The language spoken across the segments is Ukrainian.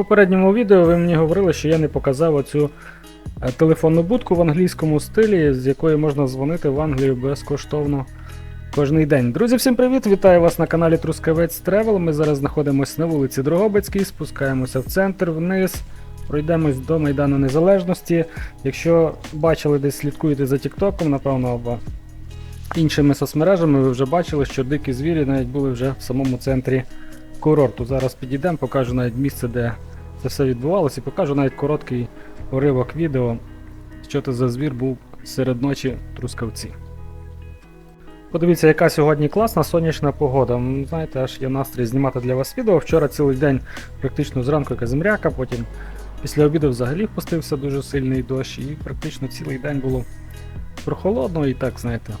попередньому відео ви мені говорили, що я не показав оцю е, телефонну будку в англійському стилі, з якої можна дзвонити в Англію безкоштовно кожний день. Друзі, всім привіт! Вітаю вас на каналі Трускавець Тревел. Ми зараз знаходимося на вулиці Дрогобицькій, спускаємося в центр вниз. Пройдемось до Майдану Незалежності. Якщо бачили десь слідкуєте за Тіктоком, напевно, або іншими соцмережами, ви вже бачили, що дикі звірі навіть були вже в самому центрі курорту. Зараз підійдемо, покажу навіть місце, де це все відбувалося, і покажу навіть короткий уривок відео, що це за звір був серед ночі Трускавці. Подивіться, яка сьогодні класна сонячна погода. Знаєте, аж є настрій знімати для вас відео. Вчора цілий день практично зранку яка земряка, потім після обіду взагалі впустився дуже сильний дощ, і практично цілий день було прохолодно і так, знаєте,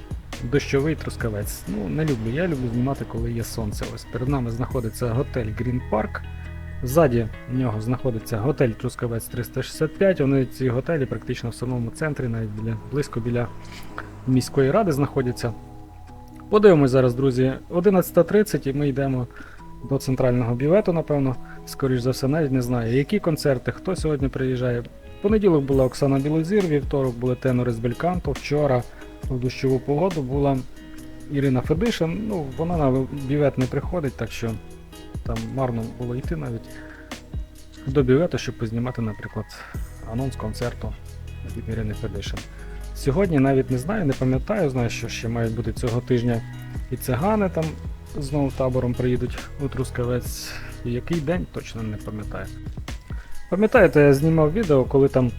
дощовий трускавець. Ну, не люблю. Я люблю знімати, коли є сонце. Ось перед нами знаходиться готель Green Park. Ззаді в нього знаходиться готель Трускавець 365. Вони ці готелі практично в самому центрі, навіть біля, близько біля міської ради знаходяться. Подивимось зараз, друзі, 11.30 і ми йдемо до центрального бювету, напевно. Скоріш за все, навіть не знаю, які концерти, хто сьогодні приїжджає. Понеділок була Оксана Білозір, вівторок були тенори з Бельканто, вчора в дощову погоду була Ірина Федишин. Ну, вона на бювет не приходить, так що там марно було йти навіть до бювету, щоб познімати, наприклад, анонс концерту від Ірини Федишин. Сьогодні навіть не знаю, не пам'ятаю, знаю, що ще мають бути цього тижня і цигани там знову табором приїдуть у Трускавець. Який день точно не пам'ятаю. Пам'ятаєте, я знімав відео, коли там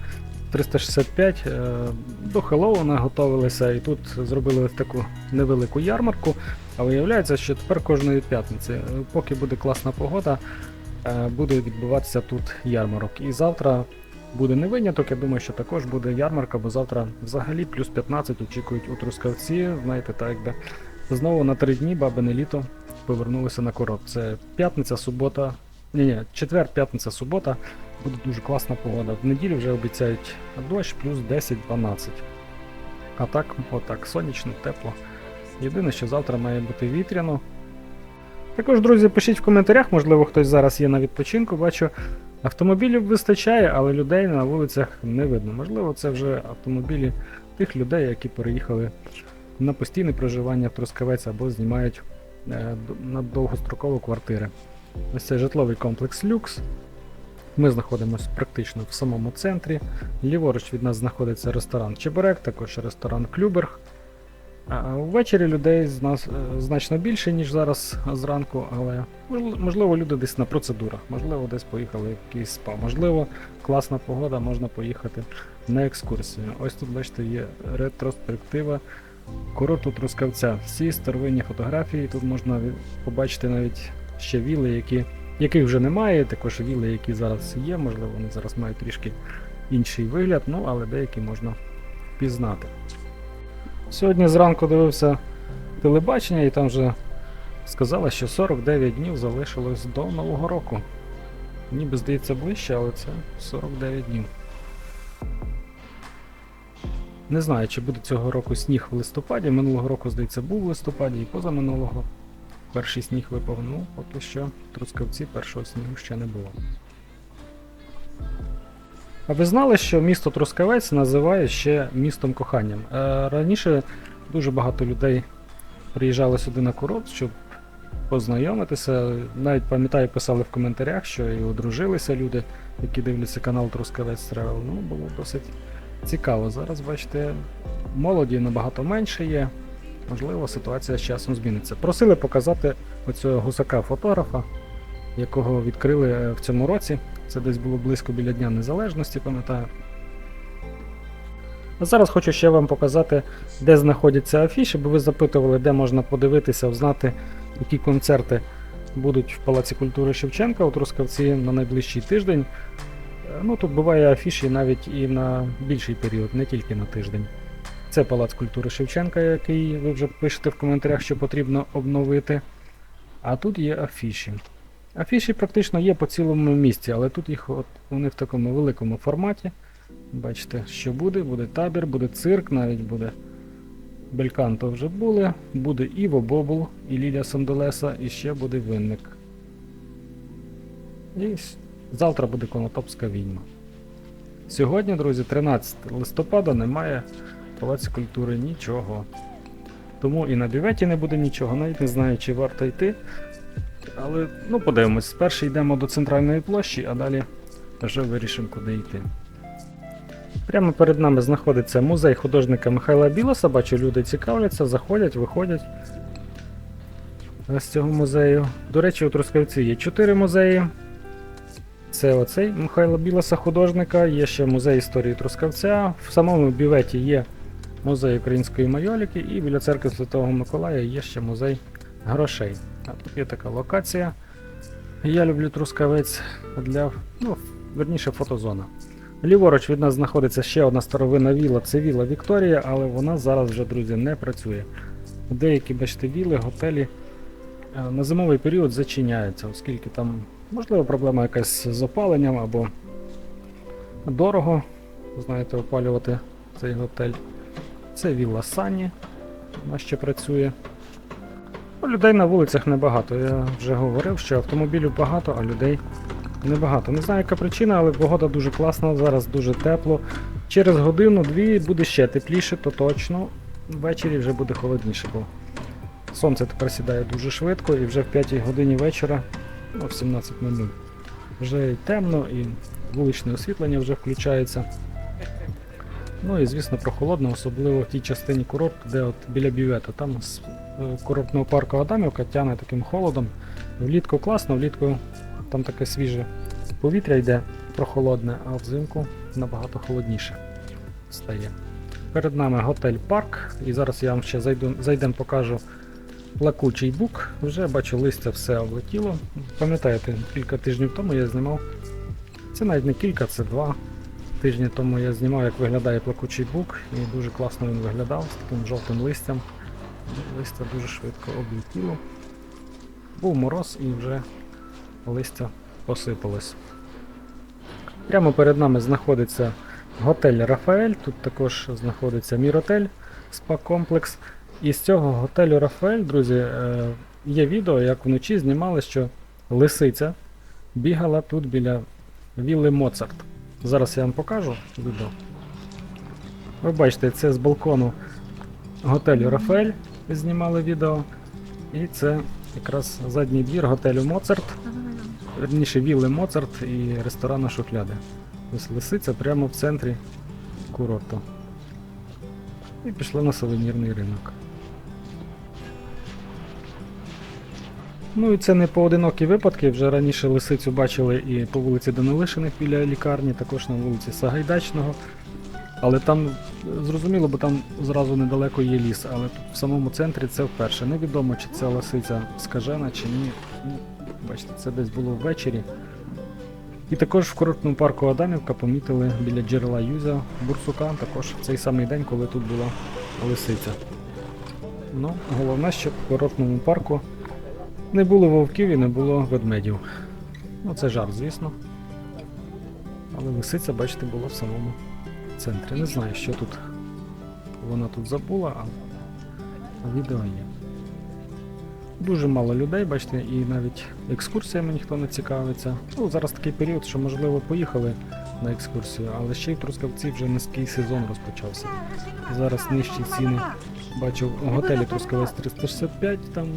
365 е, до Хеллоуна готувалися, і тут зробили таку невелику ярмарку. А виявляється, що тепер кожної п'ятниці, е, поки буде класна погода, е, буде відбуватися тут ярмарок. І завтра буде не виняток, я думаю, що також буде ярмарка, бо завтра взагалі плюс 15 очікують у Трускавці, знаєте, так якби знову на три дні бабине літо повернулися на курорт. Це п'ятниця, субота. Ні, ні, четвер, п'ятниця, субота. Буде дуже класна погода. В неділю вже обіцяють дощ плюс 10-12. А так, отак, сонячно, тепло. Єдине, що завтра має бути вітряно. Також, друзі, пишіть в коментарях, можливо, хтось зараз є на відпочинку. Бачу, автомобілів вистачає, але людей на вулицях не видно. Можливо, це вже автомобілі тих людей, які переїхали на постійне проживання в Трускавець або знімають е, на довгострокову квартири. Ось це житловий комплекс Люкс. Ми знаходимося практично в самому центрі. Ліворуч від нас знаходиться ресторан Чебурек, також ресторан Клюберг. Ввечері людей з нас е, значно більше, ніж зараз зранку, але можливо люди десь на процедурах, можливо, десь поїхали в якийсь спа, можливо, класна погода, можна поїхати на екскурсію. Ось тут, бачите, є ретроспектива курорту Трускавця. Всі старовинні фотографії. Тут можна побачити навіть ще віли, які, яких вже немає, також віли, які зараз є, можливо, вони зараз мають трішки інший вигляд, ну але деякі можна пізнати. Сьогодні зранку дивився телебачення і там вже сказали, що 49 днів залишилось до Нового року. Ніби здається ближче, але це 49 днів. Не знаю, чи буде цього року сніг в листопаді. Минулого року, здається, був в листопаді і позаминулого. Перший сніг випав. Ну, поки що Трускавці першого снігу ще не було. А ви знали, що місто Трускавець називають ще містом коханням? Е, раніше дуже багато людей приїжджало сюди на курорт, щоб познайомитися. Навіть пам'ятаю, писали в коментарях, що і одружилися люди, які дивляться канал Трускавець Тревел. Ну, було досить цікаво. Зараз, бачите, молоді набагато менше є. Можливо, ситуація з часом зміниться. Просили показати оцього гусака фотографа, якого відкрили е, в цьому році. Це десь було близько біля Дня Незалежності, пам'ятаю. А зараз хочу ще вам показати, де знаходяться афіші, бо ви запитували, де можна подивитися, узнати, які концерти будуть в Палаці культури Шевченка у Трускавці на найближчий тиждень. Е, Ну, тут буває афіші навіть і на більший період, не тільки на тиждень. Це Палац культури Шевченка, який ви вже пишете в коментарях, що потрібно обновити. А тут є афіші. Афіші практично є по цілому місті, але тут їх от, вони в такому великому форматі. Бачите, що буде, буде табір, буде цирк, навіть буде Бельканто вже були, буде Іво Бобул і Лілія Сандолеса, і ще буде винник. І Завтра буде Конотопська відьма. Сьогодні, друзі, 13 листопада немає Палаці культури нічого. Тому і на бюветі не буде нічого, навіть не знаю, чи варто йти. Але ну подивимось, спершу йдемо до центральної площі, а далі вже вирішимо, куди йти. Прямо перед нами знаходиться музей художника Михайла Білоса. Бачу, люди цікавляться, заходять, виходять з цього музею. До речі, у Трускавці є чотири музеї. Це оцей Михайла Білоса художника, є ще музей історії Трускавця. В самому бюветі є музей української майоліки, і біля церкви Святого Миколая є ще музей грошей. Тут є така локація. Я люблю Трускавець для, ну, верніше, фотозона. Ліворуч від нас знаходиться ще одна старовинна віла, це віла Вікторія, але вона зараз вже, друзі, не працює. Деякі, бачите, віли, готелі е, на зимовий період зачиняються, оскільки там, можливо, проблема якась з опаленням або дорого, знаєте, опалювати цей готель. Це вілла Сані, вона ще працює. Ну, людей на вулицях небагато. Я вже говорив, що автомобілів багато, а людей небагато. Не знаю, яка причина, але погода дуже класна, зараз дуже тепло. Через годину-дві буде ще тепліше, то точно. Ввечері вже буде холодніше, бо сонце тепер сідає дуже швидко і вже в 5 годині вечора, ну, в 17.00. Вже і темно, і вуличне освітлення вже включається. Ну і звісно прохолодно, особливо в тій частині курорту, де от біля бювету. Там з е, курортного парку Адамівка тягне таким холодом. Влітку класно, влітку там таке свіже повітря йде прохолодне, а взимку набагато холодніше стає. Перед нами готель парк, і зараз я вам ще зайду, зайдем покажу плакучий бук. Вже бачу листя все облетіло. Пам'ятаєте, кілька тижнів тому я знімав. Це навіть не кілька, це два тижні тому я знімав, як виглядає плакучий бук, і дуже класно він виглядав з таким жовтим листям. Листя дуже швидко облетіло. Був мороз і вже листя посипалось. Прямо перед нами знаходиться готель Рафаель, тут також знаходиться Міротель, спа-комплекс. І з цього готелю Рафаель, друзі, е, є відео, як вночі знімали, що лисиця бігала тут біля вілли Моцарт. Зараз я вам покажу відео. Ви бачите, це з балкону готелю Рафаель знімали відео. І це якраз задній двір готелю Моцарт. Верніше вілли Моцарт і ресторана Шухляди. Ось лисиця прямо в центрі курорту. І пішли на сувенірний ринок. Ну і це не поодинокі випадки. Вже раніше лисицю бачили і по вулиці Данилишиних біля лікарні, також на вулиці Сагайдачного. Але там зрозуміло, бо там зразу недалеко є ліс, але в самому центрі це вперше. Невідомо, чи це лисиця скажена, чи ні. Ну, бачите, це десь було ввечері. І також в курортному парку Адамівка помітили біля джерела Юзя Бурсука, також в цей самий день, коли тут була лисиця. Ну, головне, щоб в курортному парку не було вовків і не було ведмедів. Ну, це жарт, звісно. Але лисиця, бачите, була в самому центрі. Не знаю, що тут вона тут забула, а відео є. Дуже мало людей, бачите, і навіть екскурсіями ніхто не цікавиться. Ну, зараз такий період, що, можливо, поїхали на екскурсію, але ще й Трускавці вже низький сезон розпочався. Зараз нижчі ціни. Бачу в готелі Трускавець 365 там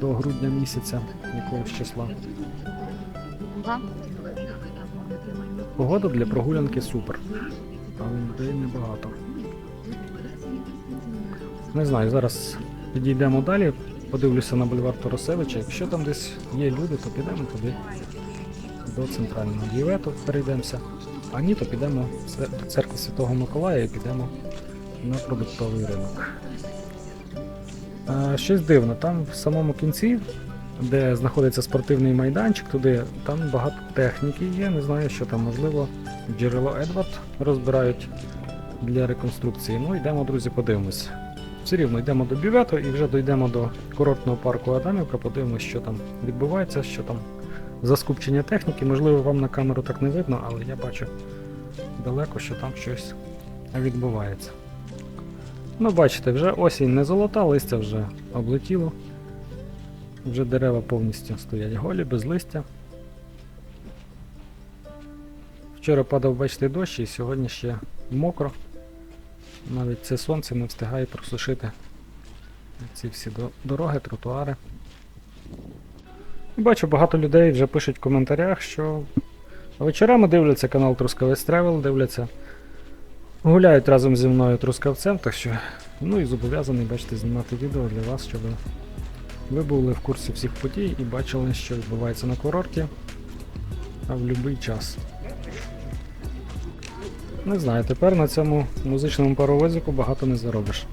до грудня місяця якогось числа. Погода для прогулянки супер. Але людей небагато. Не знаю, зараз підійдемо далі, подивлюся на бульвар Торосевича. Якщо там десь є люди, то підемо туди до центрального дівету, перейдемося. А ні, то підемо до церкви Святого Миколая і підемо на продуктовий ринок. А, щось дивно, там в самому кінці, де знаходиться спортивний майданчик, туди там багато техніки є. Не знаю, що там можливо. Джерело Едвард розбирають для реконструкції. Ну, йдемо, друзі, подивимось. Все рівно йдемо до бювету і вже дійдемо до курортного парку Адамівка, подивимось, що там відбувається, що там за скупчення техніки. Можливо, вам на камеру так не видно, але я бачу далеко, що там щось відбувається. Ну, бачите, вже осінь не золота, листя вже облетіло. Вже дерева повністю стоять голі, без листя. Вчора падав, бачите, дощ, і сьогодні ще мокро. Навіть це сонце не встигає просушити ці всі дороги, тротуари. Бачу, багато людей вже пишуть в коментарях, що вечорами дивляться канал Трускавець Тревел, дивляться, гуляють разом зі мною трускавцем, так що ну і зобов'язаний, бачите, знімати відео для вас, щоб ви були в курсі всіх подій і бачили, що відбувається на курорті а в будь-який час. Не знаю, тепер на цьому музичному паровозику багато не заробиш.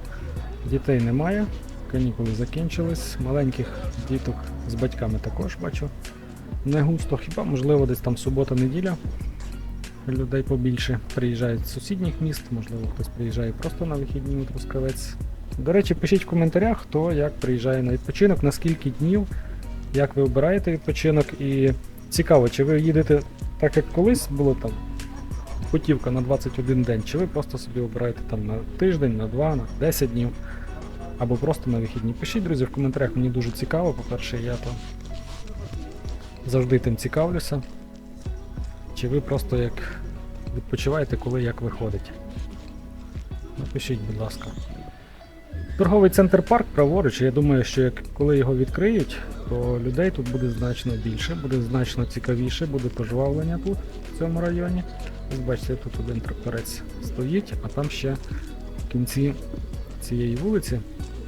Дітей немає, канікули закінчились, маленьких діток з батьками також бачу. Не густо, хіба можливо десь там субота-неділя. Людей побільше приїжджають з сусідніх міст, можливо, хтось приїжджає просто на вихідні у Трускавець. До речі, пишіть в коментарях, хто як приїжджає на відпочинок, на скільки днів, як ви обираєте відпочинок. І цікаво, чи ви їдете так, як колись було там путівка на 21 день, чи ви просто собі обираєте там на тиждень, на два, на 10 днів, або просто на вихідні. Пишіть, друзі, в коментарях, мені дуже цікаво. По-перше, я то завжди тим цікавлюся. Чи ви просто як відпочиваєте, коли як виходить. Напишіть, будь ласка. Торговий центр парк праворуч, я думаю, що як коли його відкриють, то людей тут буде значно більше, буде значно цікавіше, буде пожвавлення тут, в цьому районі. Ось бачите, тут один тракторець стоїть, а там ще в кінці цієї вулиці,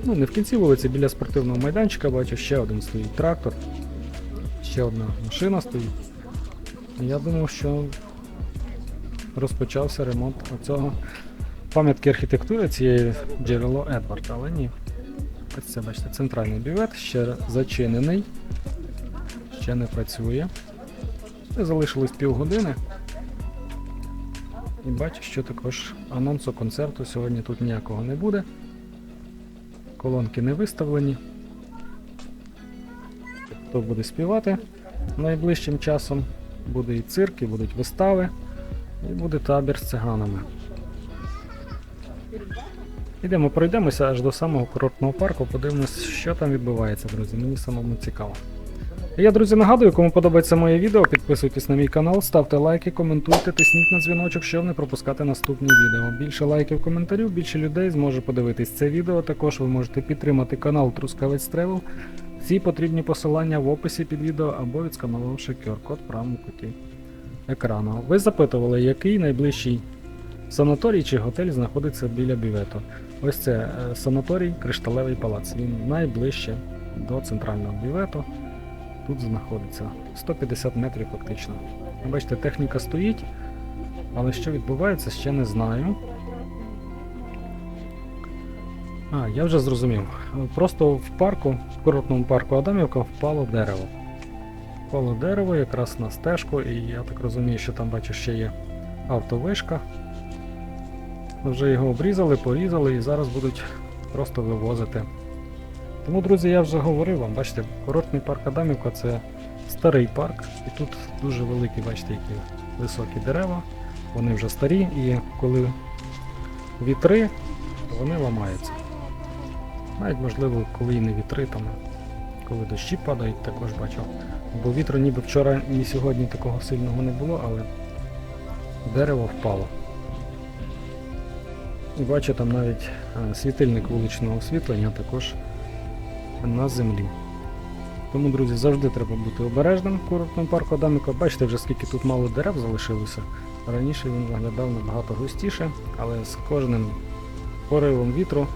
ну не в кінці вулиці, біля спортивного майданчика бачу, ще один стоїть трактор, ще одна машина стоїть. Я думав, що розпочався ремонт оцього пам'ятки архітектури цієї джерело Едвард, але ні. Ось це, бачите, центральний бювет, ще зачинений, ще не працює. Залишилось півгодини. І бачу, що також анонсу концерту сьогодні тут ніякого не буде. Колонки не виставлені. Хто буде співати найближчим часом? Буде і цирк, і будуть вистави, і буде табір з циганами. Ідемо, пройдемося аж до самого курортного парку, подивимось, що там відбувається, друзі. Мені самому цікаво. Я, друзі, нагадую, кому подобається моє відео, підписуйтесь на мій канал, ставте лайки, коментуйте, тисніть на дзвіночок, щоб не пропускати наступні відео. Більше лайків, коментарів, більше людей зможе подивитись це відео. Також ви можете підтримати канал Трускавець Тревел. Всі потрібні посилання в описі під відео або відсканувавши QR-код в правому куті екрану. Ви запитували, який найближчий санаторій чи готель знаходиться біля бювету. Ось це е, санаторій Кришталевий палац. Він найближче до центрального бювету. Тут знаходиться 150 метрів фактично. Бачите, техніка стоїть, але що відбувається, ще не знаю. А, я вже зрозумів. Просто в парку, в курортному парку Адамівка впало дерево. Впало дерево якраз на стежку, і я так розумію, що там бачу ще є автовишка. Вже його обрізали, порізали і зараз будуть просто вивозити. Тому, друзі, я вже говорив вам, бачите, курортний парк Адамівка це старий парк, і тут дуже великі, бачите, які високі дерева, вони вже старі, і коли вітри, вони ламаються. Навіть можливо, коли і не вітри, там, коли дощі падають, також бачив. Бо вітру ніби вчора, ні сьогодні такого сильного не було, але дерево впало. І бачу там навіть е, світильник вуличного освітлення також на землі. Тому, друзі, завжди треба бути обережним в курортному парку Адаміка. Бачите вже скільки тут мало дерев залишилося. Раніше він виглядав набагато густіше, але з кожним поривом вітру,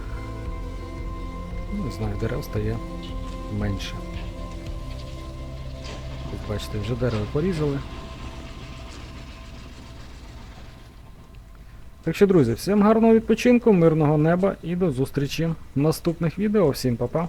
ну, знак дерев стає менше. Як бачите, вже дерево порізали. Так що, друзі, всім гарного відпочинку, мирного неба і до зустрічі в наступних відео. Всім па-па!